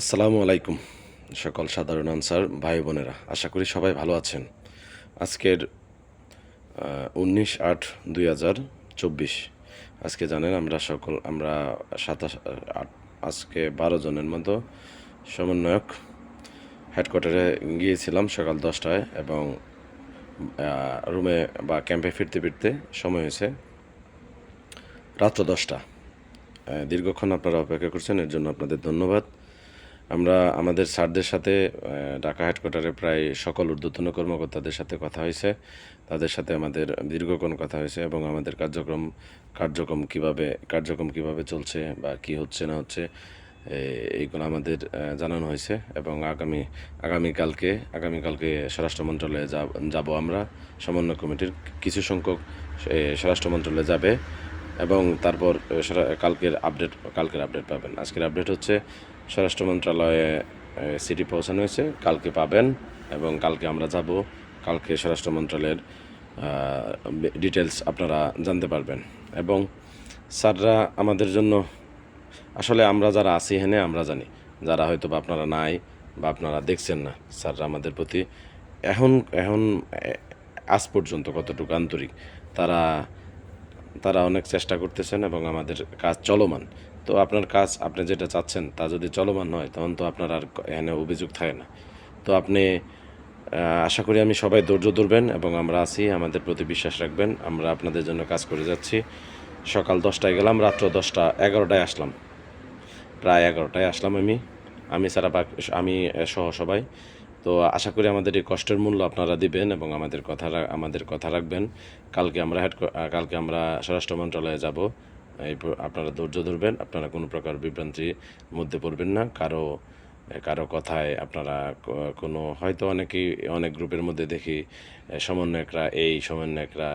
আসসালামু আলাইকুম, সকল সাধারণ আনসার, ভাই বোনেরা। আশা করি সবাই ভালো আছেন। আজকের উনিশ আট দুই হাজার চব্বিশ। আজকে জানেন আমরা সকল, আমরা সাতাশ, আট, আজকে বারো জনের মতো সমন্বয়ক হেডকোয়ার্টারে গিয়েছিলাম সকাল দশটায় এবং রুমে বা ক্যাম্পে ফিরতে ফিরতে সময় হয়েছে রাত্র দশটা। দীর্ঘক্ষণ আপনারা অপেক্ষা করছেন, এর জন্য আপনাদের ধন্যবাদ। আমরা আমাদের স্যারদের সাথে ঢাকা হেডকোয়ার্টারে প্রায় সকল ঊর্ধ্বতন কর্মকর্তাদের সাথে কথা হয়েছে। তাদের সাথে আমাদের দীর্ঘক্ষণ কথা হয়েছে এবং আমাদের কার্যক্রম কার্যক্রম কীভাবে কার্যক্রম কীভাবে চলছে বা কি হচ্ছে না হচ্ছে এইগুলো আমাদের জানানো হয়েছে এবং আগামী, আগামীকালকে আগামীকালকে স্বরাষ্ট্র মন্ত্রণালয়ে যাব- আমরা। সমন্বয় কমিটির কিছু সংখ্যক স্বরাষ্ট্র মন্ত্রণালয়ে যাবে এবং তারপর কালকের আপডেট কালকের আপডেট পাবেন। আজকের আপডেট হচ্ছে স্বরাষ্ট্র মন্ত্রণালয়ে সিটি পৌঁছানো হয়েছে। কালকে পাবেন এবং কালকে আমরা যাব। কালকে স্বরাষ্ট্র মন্ত্রণালয়ের ডিটেলস আপনারা জানতে পারবেন। এবং স্যাররা আমাদের জন্য, আসলে আমরা যারা আছি এখানে আমরা জানি। যারা হয়তো বা আপনারা নাই বা আপনারা দেখছেন না, স্যাররা আমাদের প্রতি এখন এখন আজ পর্যন্ত কতটুকু আন্তরিক, তারা তারা অনেক চেষ্টা করতেছেন এবং আমাদের কাজ চলমান। তো আপনার কাজ, আপনি যেটা চাচ্ছেন তা যদি চলমান হয়, তখন তো আপনার আর এখানে অভিযোগ থাকে না। তো আপনি আশা করি আমি সবাই ধৈর্য ধরবেন এবং আমরা আছি, আমাদের প্রতি বিশ্বাস রাখবেন, আমরা আপনাদের জন্য কাজ করে যাচ্ছি। সকাল দশটায় গেলাম, রাত্র দশটা, এগারোটায় আসলাম। প্রায় এগারোটায় আসলাম আমি। আমি বাকি আমি সহ সবাই। তো আশা করি আমাদের এই কষ্টের মূল্য আপনারা দিবেন এবং আমাদের কথা আমাদের কথা রাখবেন। কালকে আমরা হেড কালকে আমরা স্বরাষ্ট্র মন্ত্রণালয়ে যাব। আপনারা ধৈর্য ধরবেন, আপনারা কোনো প্রকার বিভ্রান্তির মধ্যে পড়বেন না। কারও কারও কথায় আপনারা কোনো, হয়তো অনেকেই, অনেক গ্রুপের মধ্যে দেখি সমন্বয়করা, এই সমন্বয়করা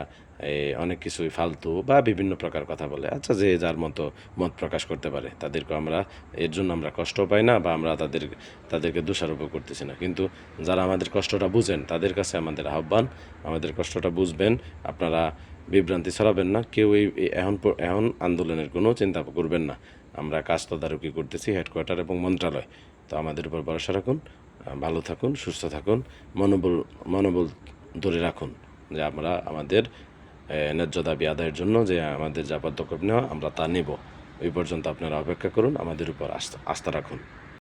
অনেক কিছুই ফালতু বা বিভিন্ন প্রকার কথা বলে। আচ্ছা যে যার মতো মত প্রকাশ করতে পারে, তাদেরকে আমরা, এর জন্য আমরা কষ্ট পাই না বা আমরা তাদের, তাদেরকে দোষারোপ করতেছি না। কিন্তু যারা আমাদের কষ্টটা বুঝেন, তাদের কাছে আমাদের আহ্বান, আমাদের কষ্টটা বুঝবেন। আপনারা বিভ্রান্তি ছড়াবেন না, কেউ এই এখন এখন আন্দোলনের কোনো চিন্তা করবেন না। আমরা কাজ তদারকি করতেছি হেডকোয়ার্টার এবং মন্ত্রণালয় তো আমাদের উপর ভরসা রাখুন ভালো থাকুন, সুস্থ থাকুন, মনোবল মনোবল ধরে রাখুন যে আমরা আমাদের ন্যায্য দাবি আদায়ের জন্য যে আমাদের যা পদক্ষেপ নেওয়া আমরা তা নেব। ওই পর্যন্ত আপনারা অপেক্ষা করুন, আমাদের উপর আস্থা আস্থা রাখুন।